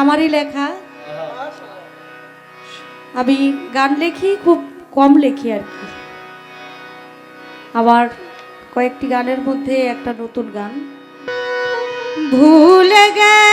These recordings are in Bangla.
আমারই লেখা। আমি গান লেখি, খুব কম লেখি আর কি। আমার কয়েকটি গানের মধ্যে একটা নতুন গান। ভুলে গে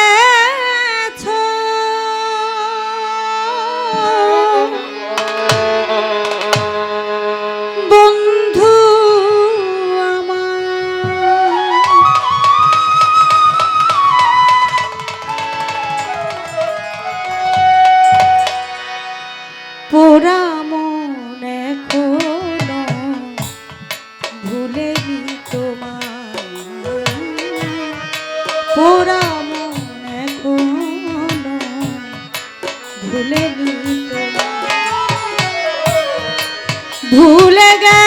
ভুলে ভুলে গে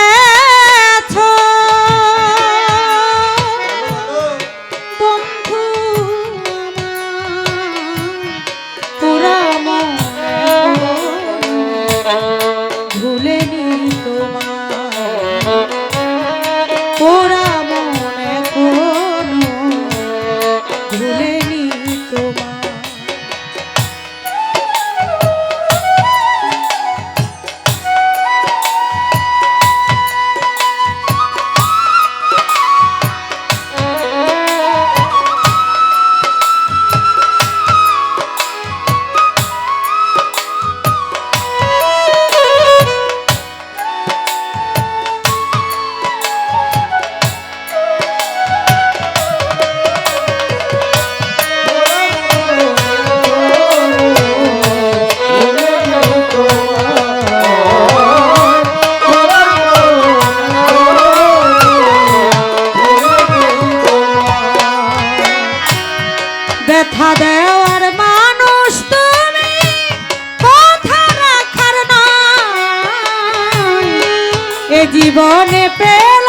জীবনে প্রেম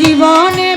জীবনে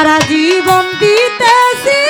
সারা জীবন দিতেছি।